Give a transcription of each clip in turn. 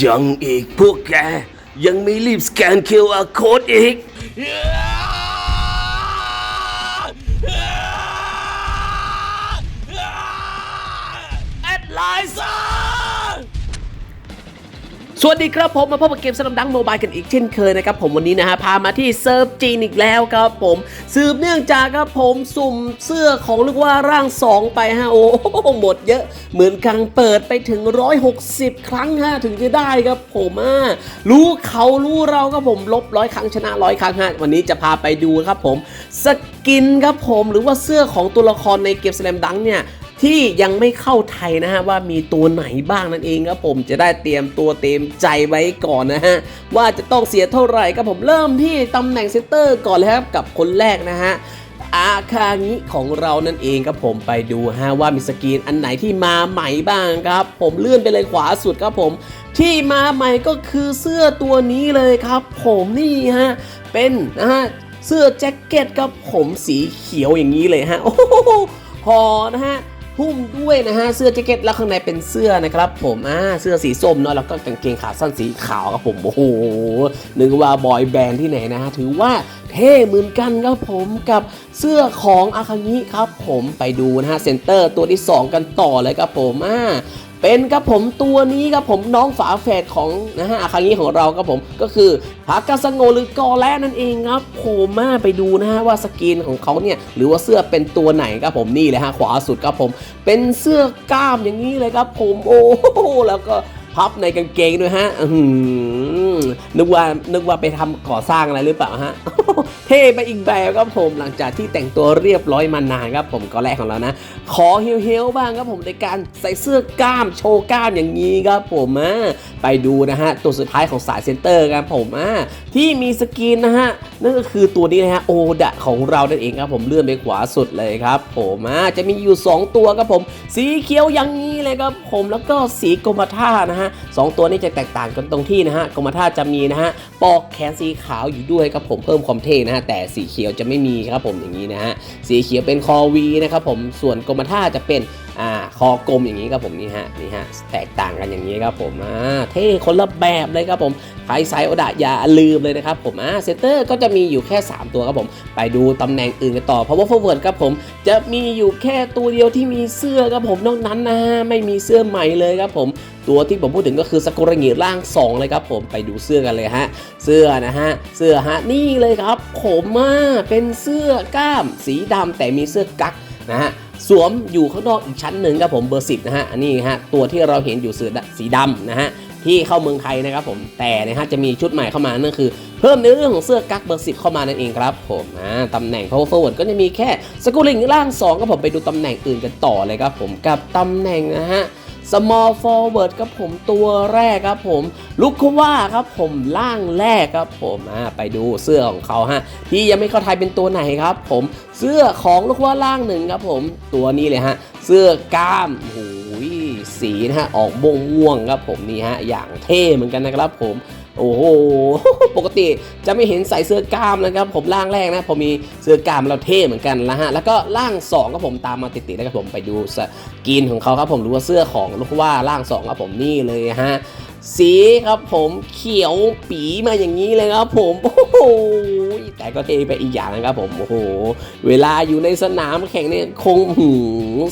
ยังอีกพวกแก ยังไม่รีบสแกน QR Code อีก สวัสดีครับผมมาพบกับเกมสลัมดังโมบายกันอีกเช่นเคยนะครับผมวันนี้นะฮะพามาที่เซิร์ฟจีนอีกแล้วครับผมสืบเนื่องจากครับผมสุ่มเสื้อของเรียกว่าร่าง 2 ไปฮะโอ้โหหมดเยอะ เหมือนกังเปิดไปถึง 160 ครั้งฮะถึงจะได้ครับผมอะรู้เขารู้เราครับผมลบร้อยครั้งชนะร้อยครั้งฮะวันนี้จะพาไปดูครับผมสกินครับผมหรือว่าเสื้อของตัวละครในเกมสแลมดังเนี่ย ที่ยังไม่เข้าไทยนะฮะว่ามีตัวไหนบ้างนั่นเองครับผมจะได้เตรียมตัวเตรียมใจไว้ก่อนนะฮะว่าจะต้องเสียเท่าไหร่ครับผมเริ่มที่ตำแหน่งเซนเตอร์ก่อนเลยครับกับคนแรกนะฮะอาคางิของเรานั่นเองครับผมไปดูฮะว่ามีสกรีนอันไหนที่มาใหม่บ้างครับ ผมเลื่อนไปเลยขวาสุดครับผม ที่มาใหม่ก็คือเสื้อตัวนี้เลยครับ ผมนี่ฮะเป็นนะฮะเสื้อแจ็คเก็ตครับผมสีเขียวอย่างนี้เลยฮะโอ้โหพอนะฮะ หุ้มด้วยนะฮะเสื้อแจ็คเก็ตแล้วข้างในเป็นเสื้อนะครับ ผมอ่าเสื้อสีส้มเนาะแล้วก็กางเกงขาสั้นสีขาวครับผมโอ้โหนึกว่าบอยแบนด์ที่ไหนนะฮะถือว่าเท่เหมือนกันครับผมกับเสื้อของอาคางิครับ ผมไปดูนะฮะเซนเตอร์ตัวที่ 2 กันต่อเลยครับผมอ่า เป็นครับผมตัวนี้ครับผมน้องฝาแฝดของนะฮะอาคางิของเราครับผมก็คือพากาสโงหรือกอแลนั่นเองครับผมมาไปดูนะฮะว่าสกินของเขาเนี่ยหรือว่าเสื้อเป็นตัวไหนครับผมนี่เลยฮะขวาสุดครับผม เป็นเสื้อกล้ามอย่างนี้เลยครับผมโอ้โหแล้วก็พับในกางเกงด้วยฮะนึกว่านึกว่าไปทำก่อสร้างอะไรหรือเปล่าฮะ เท่ไปอีกแบบครับผมหลังจากที่แต่งตัวเรียบร้อยมานานครับผมก็แรกของเรานะ ขอเฮลๆบ้างครับผมในการใส่เสื้อกล้ามโชว์กล้ามอย่างนี้ครับผมอะไปดูนะฮะตัวสุดท้ายของสายเซนเตอร์ครับผมอะที่มีสกินนะฮะนั่นก็คือตัวนี้นะฮะโอดะของเรานั่นเองครับผมเลื่อนไปขวาสุดเลยครับผมอะจะมีอยู่ 2 ตัวครับผมสีเขียวอย่างนี้เลยครับผมแล้วก็สีกรมท่านะฮะสองตัวนี้จะแตกต่างกันตรงที่นะฮะกรมท่าจะมีนะฮะปอกแขนสีขาวอยู่ด้วยครับผมเพิ่มความเท่นะฮะแต่สีเขียวจะไม่มีครับผมอย่างนี้นะฮะสีเขียวเป็นคอวีนะครับผมส่วนกรมท่าจะเป็นอ่าคอกลมอย่างนี้ครับผมนี่ฮะนี่ฮะแตกต่างกันอย่างนี้ครับผมอ่าเท่คนละแบบเลยครับผมใครใส่โอดะอย่าลืมเลยนะครับผมอ่าเซนเตอร์ก็จะมีอยู่แค่ 3 ตัวครับผม ไปดูตำแหน่งอื่นกันต่อเพราะว่า forward ครับผมจะมีอยู่แค่ตัวเดียวที่มีเสื้อครับผมนอกนั้นนะฮะไม่มีเสื้อใหม่เลยครับผมตัวที่ผมพูดถึงก็คือสกุระงิร่าง 2 เลยครับผมไปดูเสื้อกันเลยฮะ เสื้อนะฮะ เสื้อฮะนี่เลยครับผมอะเป็นเสื้อกล้ามสีดำแต่มีเสื้อกั๊กนะฮะ สวมอยู่ข้างนอกอีกชั้นหนึ่งครับผมเบอร์สิบนะฮะอันนี้ฮะตัวที่เราเห็นอยู่เสื้อสีดำนะฮะที่เข้าเมืองไทยนะครับผมแต่นะฮะจะมีชุดใหม่เข้ามานั่นคือ เพิ่มในเรื่องของเสื้อกั๊กเบอร์สิบเข้ามานั่นเองครับผมอ่าตำแหน่ง power forward ก็จะมีแค่สกุลิงล่าง2ก็ผมไปดูตำแหน่งอื่นกันต่อเลยครับผมกับตำแหน่งนะฮะ small forward ครับผมตัวแรกครับผมลุกว่า ครับผมล่างแรกครับผมไปดูเสื้อของเขาฮะที่ยังไม่เข้าไทยเป็นตัวไหนครับ ผมเสื้อของลูกว่าล่างหนึ่งครับผมตัวนี้เลยฮะเสื้อกล้ามโอ้โหสีนะฮะออกบ่งม่วงๆครับผมนี่ฮะอย่างเท่เหมือนกันนะครับผม โอ้โห ปกติจะไม่เห็นใส่เสื้อกล้ามนะครับ ผมร่างแรกนะ ผมมีเสื้อกล้ามเราเท่เหมือนกันนะฮะ แล้วก็ร่างสองก็ผมตามมาติดๆนะครับผมไปดูสกินของเขาครับผมรู้ว่าเสื้อของลูกว่าร่างสองครับผมนี่เลยฮะ สีครับผมเขียวปีมาอย่างนี้เลยครับผมโอ้โหแต่ก็เทไปอีกอย่างนะครับผมโอ้โหเวลาอยู่ในสนามแข่งเนี่ยคงหื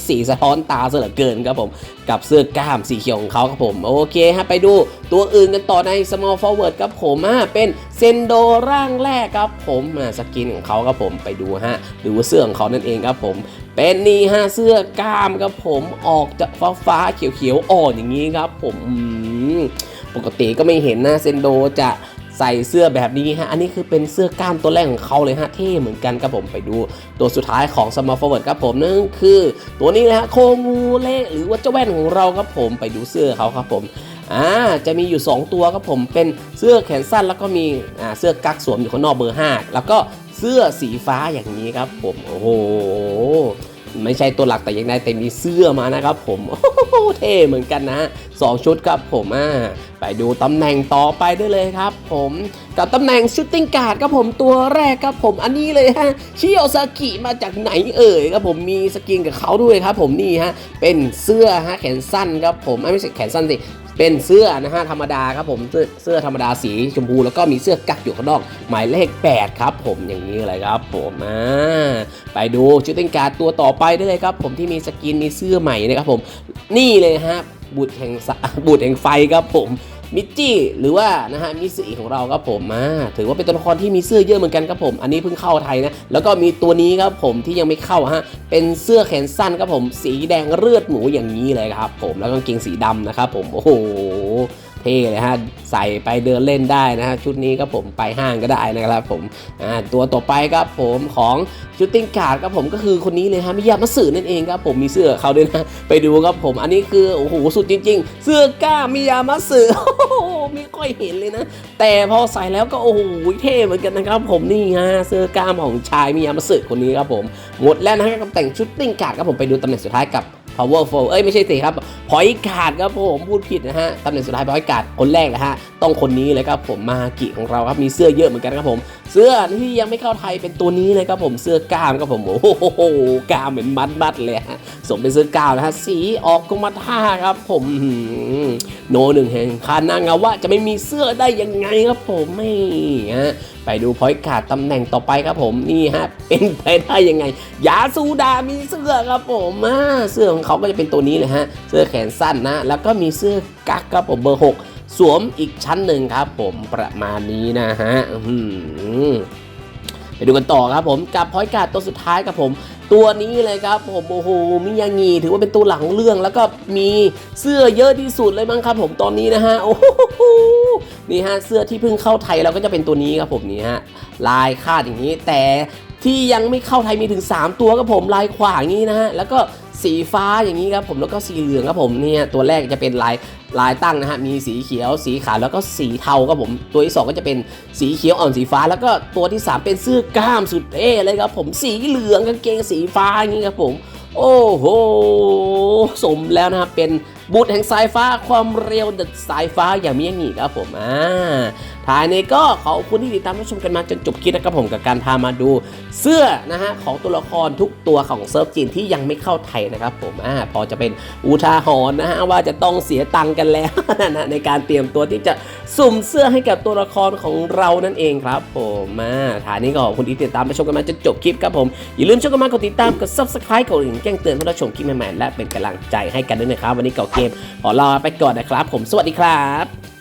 สีสะท้อนตาเสือเกินครับผม กับเสื้อกล้ามสีเขียวของเขาครับผม โอเคฮะไปดูตัวอื่นกันต่อใน small forward ครับผมเป็น เซนโดร่างแรกครับผมสกินของเขาครับผมไปดูฮะหรือว่าเสื้อของเขานั่นเองครับผม เป็นนี่ฮะเสื้อกล้ามครับผมออกจากฟ้าฟ้าๆเขียวเขียวๆอ่อนอย่างนี้ครับผมปกติก็ไม่เห็นนะเซนโดจะใส่เสื้อแบบนี้ฮะ อันนี้คือเป็นเสื้อกล้ามตัวแรกของเขาเลยฮะ เท่เหมือนกันครับผมไปดู ตัวสุดท้ายของ small forward ครับผมนั่นคือ ตัวนี้นะฮะโคงูเลหรือว่าเจ้าแว่นของเราครับผมไปดูเสื้อเขาครับผม อ่าจะมีอยู่ 2 ตัวครับผมเป็นเสื้อแขนสั้นแล้วก็มีอ่าเสื้อกั๊กสวมอยู่ข้างนอกเบอร์ 5 แล้วก็เสื้อสีฟ้าอย่างนี้ครับผมโอ้โหไม่ใช่ตัวหลักแต่ยังได้แต่มีเสื้อมานะครับผมโอ้โหเท่เหมือนกันนะสองชุดครับผมอ่าไปดูตำแหน่งต่อไปได้เลยครับผมกับตำแหน่งชูตติ้งการ์ดครับผมตัวแรกครับผมอันนี้เลยฮะชิโอซากิมาจากไหนเอ่ยครับผมมีสกินกับเขาด้วยครับผมนี่ฮะเป็นเสื้อฮะแขนสั้นครับผมไม่ใช่แขนสั้นสิ เป็นเสื้อนะฮะธรรมดาครับผมเสื้อเสื้อธรรมดาสีชมพูแล้วก็มีเสื้อกั๊กอยู่ข้างนอกหมายเลข 8 ครับ ผมอย่างนี้เลยครับผมอ่าไปดูชุดเต้นการ์ดตัวต่อไปได้เลยครับ ผมที่มีสกินมีเสื้อใหม่นะครับผมนี่เลยฮะบุตรแห่งบุตรแห่งไฟครับผม มิจจี้หรือว่านะฮะมิสอีของเราครับผมมาถือว่าเป็นตัวละครที่มีเสื้อเยอะเหมือนกันครับผม อันนี้เพิ่งเข้าไทยนะแล้วก็มีตัวนี้ครับผมที่ยังไม่เข้าฮะเป็นเสื้อแขนสั้นครับผม สีแดงเลือดหมูอย่างนี้เลยครับผมแล้วก็กางเกงสีดำนะครับผมโอ้โห เท่เลยฮะใส่ไปเดินเล่นได้นะฮะชุดนี้ครับผมไปห้างก็ได้นะครับผมตัวต่อไปครับผมของชุดติ้งการ์ดครับผมก็คือคนนี้เลยฮะมิยามาสึนั่นเองครับผมมีเสื้อเขาด้วยนะไปดูครับผม อันนี้คือโอ้โหสุดจริง ๆ เสื้อกล้ามมิยามาสึไม่ค่อยเห็นเลยนะ แต่พอใส่แล้วก็โอ้โหเท่เหมือนกันนะครับผมนี่ฮะเสื้อกล้ามของชายมิยามาสึคนนี้ครับผมหมดแล้วนะฮะกับแต่งชุดติ้งการ์ดครับผมไปดูตำแหน่งสุดท้ายกับ powerful เอ้ยไม่ใช่สิครับพอยกาดครับผมพูดผิดนะฮะตำแหน่งสุดท้ายพอยกาดคนแรกนะฮะต้องคนนี้เลยครับผมมากิของเราครับมีเสื้อเยอะเหมือนกันครับผม เสื้อที่ยังไม่เข้าไทยเป็นตัวนี้เลยครับผมเสื้อกล้ามครับผมโอ้โหกล้ามเหมือนมัดมัดเลยฮะสมเป็นเสื้อกล้ามนะฮะสีออกกรมท่าครับผมโนหนึ่งแห่งคานางาว่าจะไม่มีเสื้อได้ยังไงครับผมไม่ฮะไปดูพอยกาดตำแหน่งต่อไปครับผมนี่ฮะเป็นไปได้ยังไง ยาสูดามีเสื้อครับผมเสื้อของเขาก็จะเป็นตัวนี้เลยฮะ เสื้อแขนสั้นนะ แล้วก็มีเสื้อกั๊กครับผมเบอร์ 6 สวมอีกชั้นหนึ่งครับผมประมาณนี้นะฮะไปดูกันต่อครับผมกับพอยการ์ดตัวสุดท้ายครับผมตัวนี้เลยครับผมโอ้โหมิยางีถือว่าเป็นตัวหลังเรื่อง แล้วก็มีเสื้อเยอะที่สุดเลยมั้งครับ ผมตอนนี้นะฮะโอ้โหนี่ฮะเสื้อที่เพิ่งเข้าไทยเราก็จะเป็นตัวนี้ครับผมนี่ฮะลายคาดอย่างนี้ แต่ที่ยังไม่เข้าไทยมีถึง 3 ตัวครับผมลายขวางอย่างนี้นะฮะแล้วก็ สีฟ้าอย่างนี้ครับผมแล้วก็สีเหลืองครับผมเนี่ยตัวแรกจะเป็นลายลายตั้งนะฮะมีสีเขียว สีขาวแล้วก็สีเทาครับผมตัวที่สองก็จะเป็นสีเขียวอ่อนสีฟ้า แล้วก็ตัวที่สามเป็นเสื้อกล้ามสุดเท่เลยครับผมสีเหลืองกางเกงสีฟ้าอย่างนี้ครับผมโอ้โห สมแล้วนะครับ เป็นบุตรแห่งสายฟ้าความเร็วดัดสายฟ้าอย่างมีอย่างนี้ครับผมอ่า ท้ายนี้ก็ขอบคุณที่ติดตามรับชมกันมาจนจบคลิปนะครับผมกับการพามาดู เสื้อนะฮะของตัวละครทุกตัวของเซิร์ฟจีนที่ยังไม่เข้าไทยนะครับผมอ่าพอจะเป็นอุทาหรณ์นะฮะว่าจะต้องเสียตังค์กันแล้วนะในการเตรียมตัวที่จะสุ่มเสื้อให้กับตัวละครของเรานั่นเองครับผมอ่าท้ายนี้ก็ขอบคุณที่ติดตามรับชมกันมาจนจบคลิปครับผมอย่าลืมช่วยกันมากดติดตามกด subscribe กดกระดิ่งแจ้งเตือนเพื่อรับชมคลิปใหม่ๆและเป็นกำลังใจให้กันด้วยนะครับ วันนี้เก่าเกมขอลาไปก่อนนะครับ ผมสวัสดีครับ